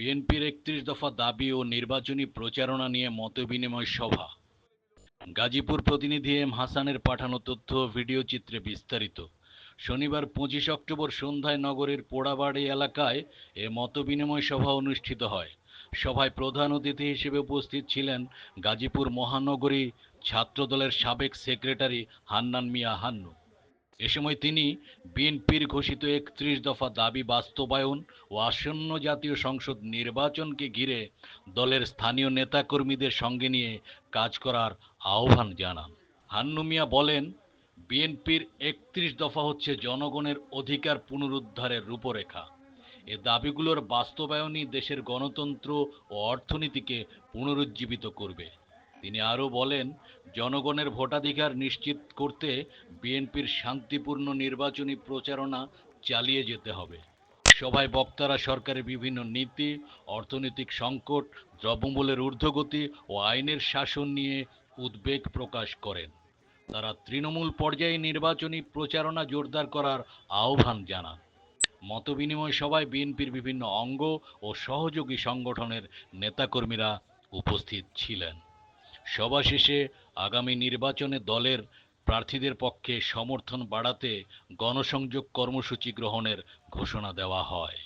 বিএনপির একত্রিশ দফা দাবি ও নির্বাচনী প্রচারণা নিয়ে মতবিনিময় সভা। গাজীপুর প্রতিনিধি এম হাসানের পাঠানো তথ্য ভিডিও চিত্রে বিস্তারিত। শনিবার পঁচিশ অক্টোবর সন্ধ্যায় নগরের পোড়াবাড়ি এলাকায় এ মতবিনিময় সভা অনুষ্ঠিত হয়। সভায় প্রধান অতিথি হিসেবে উপস্থিত ছিলেন গাজীপুর মহানগরী ছাত্রদলের সাবেক সেক্রেটারি হান্নান মিয়া হান্নু। এ সময় তিনি বিএনপির ঘোষিত একত্রিশ দফা দাবি বাস্তবায়ন ও আসন্ন জাতীয় সংসদ নির্বাচনকে ঘিরে দলের স্থানীয় নেতাকর্মীদের সঙ্গে নিয়ে কাজ করার আহ্বান জানান। হান্নু মিয়া বলেন, বিএনপির একত্রিশ দফা হচ্ছে জনগণের অধিকার পুনরুদ্ধারের রূপরেখা। এ দাবিগুলোর বাস্তবায়নই দেশের গণতন্ত্র ও অর্থনীতিকে পুনরুজ্জীবিত করবে। তিনি আরও বলেন, জনগণের ভোটাধিকার নিশ্চিত করতে বিএনপির শান্তিপূর্ণ নির্বাচনী প্রচারণা চালিয়ে যেতে হবে। সভায় বক্তারা সরকারের বিভিন্ন নীতি, অর্থনৈতিক সংকট, দ্রব্যমূল্যের ঊর্ধ্বগতি ও আইনের শাসন নিয়ে উদ্বেগ প্রকাশ করেন। তারা তৃণমূল পর্যায়ে নির্বাচনী প্রচারণা জোরদার করার আহ্বান জানান। মতবিনিময় সভায় বিএনপির বিভিন্ন অঙ্গ ও সহযোগী সংগঠনের নেতাকর্মীরা উপস্থিত ছিলেন। সভা শেষে আগামী নির্বাচনে দলের প্রার্থীদের পক্ষে সমর্থন বাড়াতে গণসংযোগ কর্মসূচি গ্রহণের ঘোষণা দেওয়া হয়।